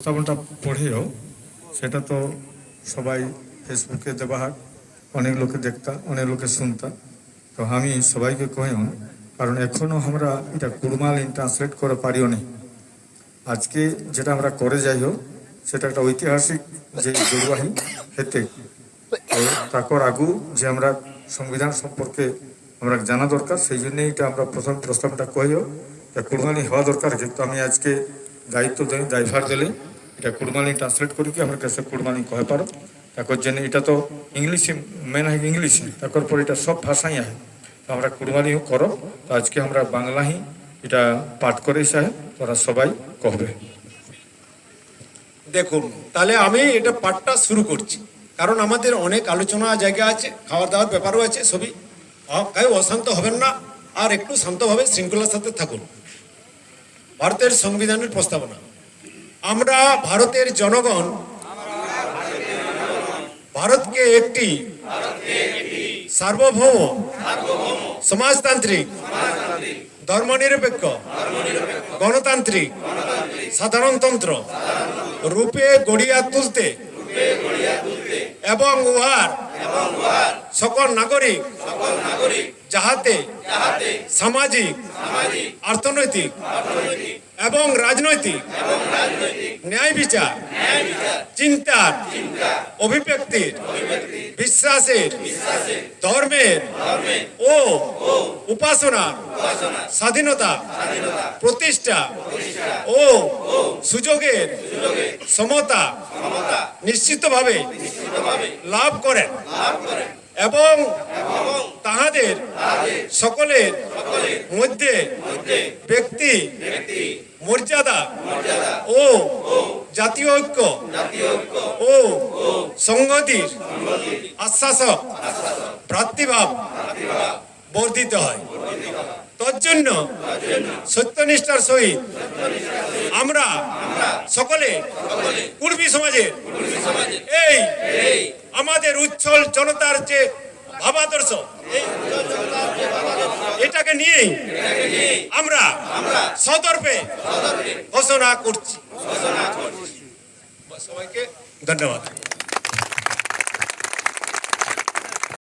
প্রস্তাবনটা পড়েও সেটা তো সবাই ফেসবুকে দেওয়া হয় অনেক লোকে দেখতা, অনেক লোকে শুনতা। তো আমি সবাইকে কহিম কারণ এখনও আমরা এটা কুড়মাল ট্রান্সলেট করে পারিও নি। আজকে যেটা আমরা করে যাই হোক সেটা একটা ঐতিহাসিক যে জরুরি হেতে তারপর আগু যে আমরা সংবিধান সম্পর্কে আমরা জানা দরকার, সেই জন্যই এটা আমরা প্রথম প্রস্তাবটা কহিও কুড়মালি হওয়া দরকার, কিন্তু আমি আজকে দায়িত্ব দেই দায়ভার দিলে এটা কুড়মালি ট্রান্সলেট করি কি, আমার কাছে কুড়মালি কহে পারো? তারপর জন্য এটা তো ইংলিশে মেন হয় ইংলিশে তারপর পর এটা সব ভাষাই আহে আমরা কুড়মালি করো। তো আজকে আমরা বাংলাহি এটা পাঠ করে সাহেব, তোরা সবাই কহবে। দেখুন, তাহলে আমি এটা পাঠটা শুরু করছি। কারণ আমাদের অনেক আলোচনা জায়গা আছে খাওয়ার দাওয়ার ব্যাপারও আছে, সবই। অশান্ত হবেন না। আর একটু শান্তভাবে শৃঙ্খলার সাথে থাকুন। ভারতের সংবিধানের প্রস্তাবনা। আমরা ভারতের জনগণ ভারতকে একটি সার্বভৌম সমাজতান্ত্রিক ধর্মনিরপেক্ষ গণতান্ত্রিক সাধারণতন্ত্র রূপে গড়িয়া তুলতে এবং উহার সকল নাগরিক যাহাতে সামাজিক অর্থনৈতিক এবং রাজনৈতিক, ন্যায় বিচার, চিন্তার, অভিব্যক্তির, বিশ্বাসের, ধর্মের ও উপাসনার স্বাধীনতা, প্রতিষ্ঠা ও সুযোগের সমতা নিশ্চিতভাবে লাভ করেন এবং তাহাদের সকলের মধ্যে ব্যক্তি মর্যাদা ও জাতীয় ঐক্য ও সংগতির আশ্বাসক ভ্রাতৃভাব বর্ধিত হয়। তজ্জন্য সত্যনিষ্ঠার সহিত আমরা সকলে কুর্বী সমাজের এই আমাদের উচ্ছল জনতার যে ভাবাদর্শ এই এটাকে নিয়ে আমরা সদর্পে ঘোষণা করছি। সবাইকে ধন্যবাদ।